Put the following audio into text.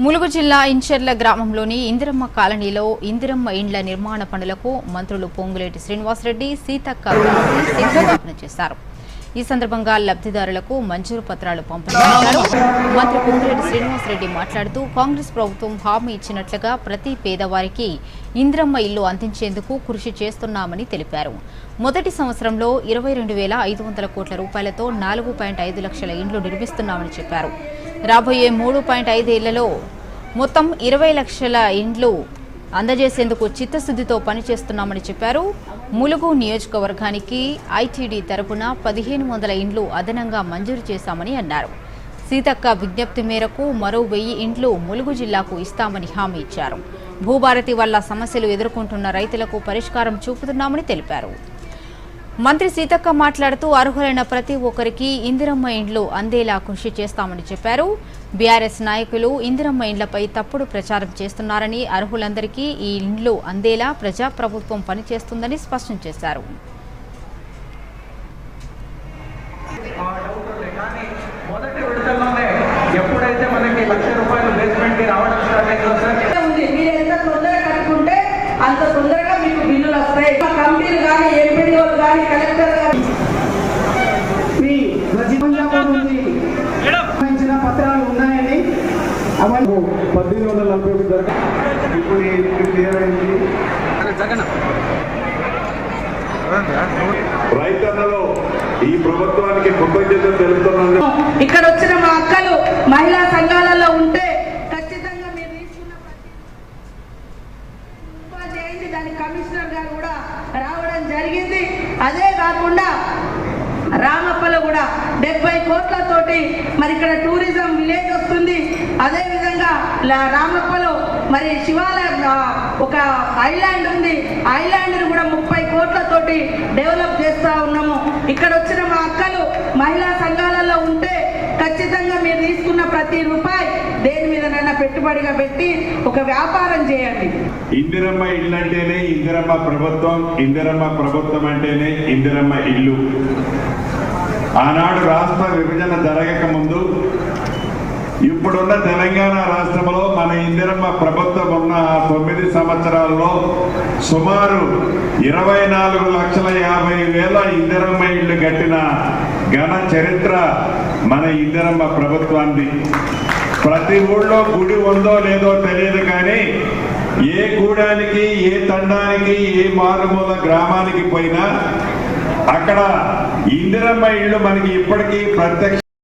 ములుగు జిల్లా ఇంచెర్ల గ్రామంలోని ఇందిరమ్మ కాలనీలో ఇందిరమ్మ ఇండ్ల నిర్మాణ పనులకు మంత్రులు పొంగులేటి శ్రీనివాసరెడ్డి సీతక్క చేశారు. ఈ సందర్భంగా లబ్ధిదారులకు మంజూరు పత్రాలు పంపిణీ మంత్రి మంత్రి శ్రీనివాస్ శ్రీనివాసరెడ్డి మాట్లాడుతూ కాంగ్రెస్ ప్రభుత్వం హామీ ఇచ్చినట్లుగా ప్రతి పేదవారికి ఇంద్రమ్మ ఇల్లు అందించేందుకు కృషి చేస్తున్నామని తెలిపారు. మొదటి సంవత్సరంలో ఇరవై రెండు వేల ఐదు వందల కోట్ల రూపాయలతో నాలుగు పాయింట్ ఐదు లక్షల ఇండ్లు నిర్మిస్తున్నామని చెప్పారు. రాబోయే మూడు పాయింట్ ఐదేళ్ళలో మొత్తం ఇరవై లక్షల ఇండ్లు అందజేసేందుకు చిత్తశుద్ధితో పనిచేస్తున్నామని చెప్పారు. ములుగు నియోజకవర్గానికి ఐటీడీ తరపున పదిహేను వందల ఇండ్లు అదనంగా మంజూరు చేశామని అన్నారు. సీతక్క విజ్ఞప్తి మేరకు మరో వెయ్యి ఇండ్లు ములుగు జిల్లాకు ఇస్తామని హామీ ఇచ్చారు. భూభారతి వల్ల సమస్యలు ఎదుర్కొంటున్న రైతులకు పరిష్కారం చూపుతున్నామని తెలిపారు. మంత్రి సీతక్క మాట్లాడుతూ అర్హులైన ప్రతి ఒక్కరికి ఇందిరమ్మ ఇండ్లు అందేలా కృషి చేస్తామని చెప్పారు. బీఆర్ఎస్ నాయకులు ఇందిరమ్మ ఇండ్లపై తప్పుడు ప్రచారం చేస్తున్నారని అర్హులందరికీ ఈ ఇండ్లు అందేలా ప్రజాప్రభుత్వం పనిచేస్తుందని స్పష్టం చేశారు. కలెక్టర్ సంబంధించిన పత్రాలు ఉన్నాయని అవన్నీ పద్దెనిమిది వందల నలభై ఒకటి ఇప్పుడు అయింది. రైతన్నలు ఈ ప్రభుత్వానికి కృతజ్ఞతలు తెలుపుతున్నాను. ఇక్కడ వచ్చిన మా అక్కలు మహిళా సంఘాలలో ఉంటే ఖచ్చితంగా మీరు తీసుకున్న ప్రతి రూపాయలు చేయండి దాని కమిషనర్ గారు కూడా రావడం జరిగింది. అదే కాకుండా రామప్పలో కూడా డెబ్బై కోట్లతోటి మరి ఇక్కడ టూరిజం విలేజ్ వస్తుంది. అదే విధంగా రామప్పలో మరి శివాలయ ఒక ఐలాండ్ ఉంది. ఐలాండ్ కూడా ముప్పై కోట్లతోటి డెవలప్ చేస్తూ ఉన్నాము. ఇక్కడ వచ్చిన మా అక్కలు మహిళా సంఘాలలో ఉంటే ఖచ్చితంగా మీరు తీసుకున్న ప్రతి రూపాయి దేని మీదనైనా పెట్టుబడిగా పెట్టి ఒక వ్యాపారం చేయండి. ఇందిరమ్మ ఇల్లు అంటేనే ఇందిరమ్మ ప్రభుత్వం ఇందిరమ్మ ప్రభుత్వం అంటేనే ఇందిరమ్మ ఇల్లు. ఆనాడు రాష్ట్ర విభజన జరగక ముందు ఇప్పుడున్న తెలంగాణ రాష్ట్రంలో మన ఇందిరమ్మ ప్రభుత్వం ఉన్న తొమ్మిది సంవత్సరాల్లో సుమారు ఇరవై నాలుగు లక్షల యాభై వేల ఇందిరమ్మ ఇళ్ళు కట్టిన ఘన చరిత్ర మన ఇందిరమ్మ ప్రభుత్వాన్ని ప్రతి ఊళ్ళో గుడి ఉందో లేదో తెలియదు కానీ ఏ గూడానికి ఏ తండానికి ఏ మారుమూల గ్రామానికి పోయినా అక్కడ ఇందిరమ్మ ఇళ్ళు మనకి ఇప్పటికీ ప్రత్యక్ష